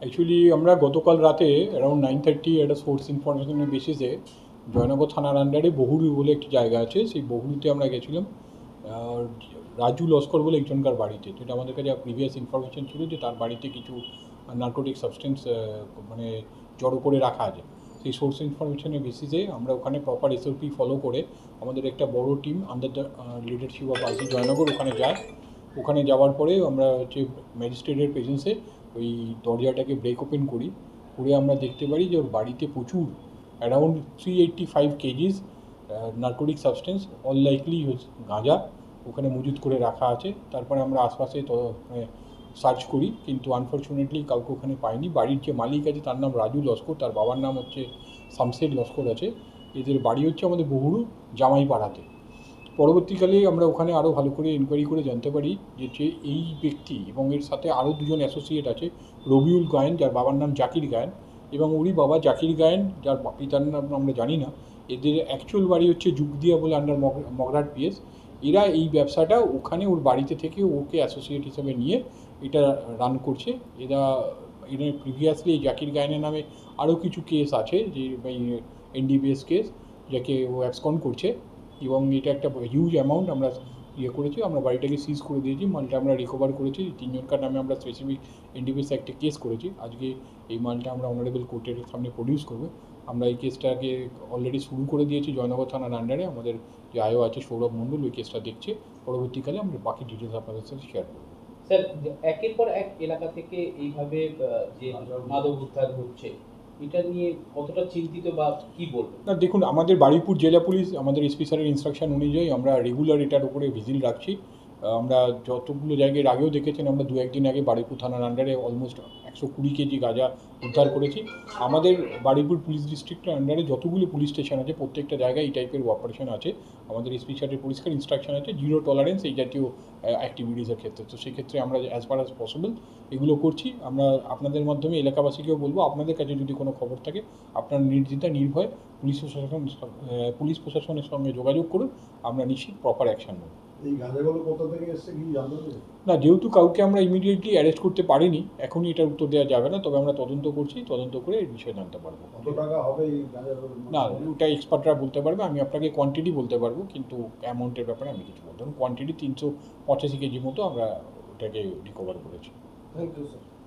Actually আমরা গতকাল রাতে অ্যারাউন্ড নাইন থার্টি একটা সোর্স ইনফরমেশনের বেসিসে জয়নগর থানার আন্ডারে বহুরু বলে একটি জায়গা আছে। সেই বহুরুতে আমরা গেছিলাম। রাজু লস্কর বলে একজনকার বাড়িতে। যেটা আমাদের কাছে প্রিভিয়াস ইনফরমেশন ছিল যে তার বাড়িতে কিছু নার্কোটিক সাবস্টেন্স মানে জড়ো করে রাখা আছে। সেই সোর্স ইনফরমেশনের বেসিসে আমরা ওখানে প্রপার এসওপি ফলো করে আমাদের একটা বড় team under the leadership of IC Joynagar ওখানে যায়। ওখানে যাওয়ার পরে আমরা হচ্ছে ম্যাজিস্ট্রেটের প্রেজেন্সে ওই দরজাটাকে ব্রেক ওপেন করি, করে আমরা দেখতে পারি যে ওর বাড়িতে প্রচুর around three eighty five kgs narcotic substance all likely গাঁজা ওখানে মজুত করে রাখা আছে। তারপরে আমরা আশপাশে সার্চ করি, কিন্তু আনফর্চুনেটলি কাউকে ওখানে পাইনি। বাড়ির যে মালিক আছে তার নাম রাজু লস্কর, তার বাবার নাম হচ্ছে শামশেদ লস্কর আছে। এদের বাড়ি হচ্ছে আমাদের বহুরু জামাইপাড়াতে। পরবর্তীকালে আমরা ওখানে আরও ভালো করে এনকোয়ারি করে জানতে পারি যে যে এই ব্যক্তি এবং এর সাথে আরও দুজন অ্যাসোসিয়েট আছে, রবিউল গায়েন, যার বাবার নাম জাকির গায়েন এবং ওরই বাবা জাকির গায়েন, যার পিতার নাম আমরা জানি না। এদের অ্যাকচুয়াল বাড়ি হচ্ছে যুগদিয়া বলে আন্ডার মগরাট পিএস। এরা এই ব্যবসাটা ওখানে ওর বাড়িতে থেকে ওকে অ্যাসোসিয়েট হিসেবে নিয়ে এটা রান করছে। এরা এরা প্রিভিয়াসলি জাকির গায়নের নামে আরও কিছু কেস আছে, যে এনডিবিএস কেস যাকে ও অ্যাবসকন করছে। এবং এটা একটা হিউজ অ্যামাউন্ট আমরা ইয়ে করেছি, আমরা বাড়িটাকে সিজ করে দিয়েছি, মালটা আমরা রিকভার করেছি তিনজনকার নামে আমরা স্পেসিফিক এনডিবিএস একটা কেস করেছি, আজকে এই মালটা আমরা অনারেবল কোর্টের সামনে প্রডিউস করব। আমরা এই কেসটাকে অলরেডি শুরু করে দিয়েছি জয়নগর থানার আন্ডারে আমাদের যে আয়ও আছে সৌরভ মণ্ডল ওই কেসটা দেখছে, পরবর্তীকালে আমরা বাকি ডিটেলস আপনাদের সাথে শেয়ার করব। স্যার একের পর এক এলাকা থেকে এইভাবে যে মাদক উদ্ধার হচ্ছে এটা নিয়ে কতটা চিন্তিত বা কি বলবেন না, দেখুন, আমাদের বারুইপুর জেলা পুলিশ, আমাদের এসপি স্যারের ইনস্ট্রাকশন অনুযায়ী আমরা রেগুলার এটার উপরে ভিজিল রাখছি। আমরা যতগুলো জায়গায় আগেও দেখেছেন, আমরা দু একদিন আগে বারুইপুর থানার আন্ডারে অলমোস্ট একশো কুড়ি কেজি গাঁজা উদ্ধার করেছি। আমাদের বারুইপুর পুলিশ ডিস্ট্রিক্টের আন্ডারে যতগুলো পুলিশ স্টেশন আছে, প্রত্যেকটা জায়গায় এই টাইপের অপারেশন আছে। আমাদের এসপি স্যারের পরিষ্কার ইনস্ট্রাকশন আছে জিরো টলারেন্স এই জাতীয় অ্যাক্টিভিটিসের ক্ষেত্রে। তো সেক্ষেত্রে আমরা অ্যাজ ফার অ্যাজ পসিবল এগুলো করছি। আমরা আপনাদের মাধ্যমে এলাকাবাসীকেও বলব, আপনাদের কাছে যদি কোনো খবর থাকে, আপনার নির্দ্বিধা নির্ভয় পুলিশ প্রশাসন পুলিশ প্রশাসনের সঙ্গে যোগাযোগ করুন। আমরা নিশ্চিত প্রপার অ্যাকশন নেব। না যেহেতু কাউকে আমরা ইমিডিয়েটলি অ্যারেস্ট করতে পারিনি এখনই এটার উত্তর দেওয়া যাবে না তবে আমরা তদন্ত করছি তদন্ত করে এই বিষয়ে জানতে পারব। কত টাকা হবে এই না ওটা এক্সপার্টরা বলতে পারবে আমি আপনাকে কোয়ান্টিটি বলতে পারব কিন্তু অ্যামাউন্টের ব্যাপারে আমি কিছু বলতে পারব কোয়ান্টিটি তিনশো পঁচাশি কেজি মতো আমরা ওটাকে রিকভার করেছি। Thank you sir